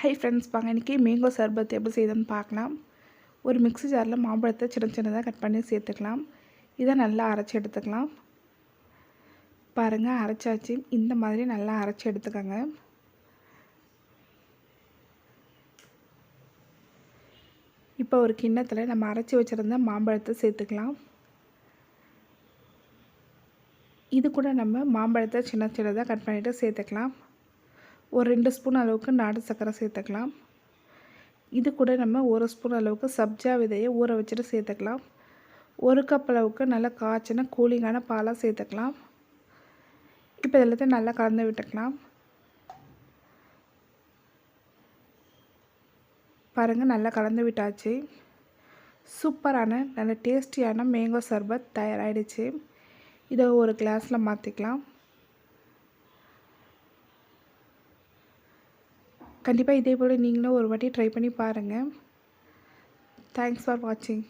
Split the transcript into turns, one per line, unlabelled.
Hi friends வாங்க இன்றைக்கி mango சர்பத் எப்படி செய்யுதுன்னு பார்க்கலாம். ஒரு மிக்ஸி ஜாரில் மாம்பழத்தை சின்ன சின்னதாக கட் பண்ணி சேர்த்துக்கலாம். இதை நல்லா அரைச்சி எடுத்துக்கலாம். பாருங்கள் அரைச்சாச்சு. இந்த மாதிரி நல்லா அரைச்சி எடுத்துக்கோங்க. இப்போ ஒரு கிண்ணத்தில் நம்ம அரைச்சி வச்சுருந்த மாம்பழத்தை சேர்த்துக்கலாம். இது கூட நம்ம மாம்பழத்தை சின்ன சின்னதாக கட் பண்ணிவிட்டு சேர்த்துக்கலாம். ஒரு ரெண்டு ஸ்பூன் அளவுக்கு நாட்டு சர்க்கரை சேர்த்துக்கலாம். இது கூட நம்ம ஒரு ஸ்பூன் அளவுக்கு சப்ஜா விதையை ஊற வச்சுட்டு சேர்த்துக்கலாம். ஒரு கப் அளவுக்கு நல்லா காய்ச்சின கூலிங்கான பாலாக சேர்த்துக்கலாம். இப்போ எல்லாத்தையும் நல்லா கலந்து விட்டுக்கலாம். பாருங்கள் நல்லா கலந்து விட்டாச்சு. சூப்பரான நல்ல டேஸ்டியான மேங்கோ சர்பத் தயாராகிடுச்சு இதை ஒரு கிளாஸில் மாற்றிக்கலாம் கண்டிப்பாக இதே போல் நீங்களும் ஒரு வாட்டி ட்ரை பண்ணி பாருங்கள் தேங்க்ஸ் ஃபார் வாட்சிங்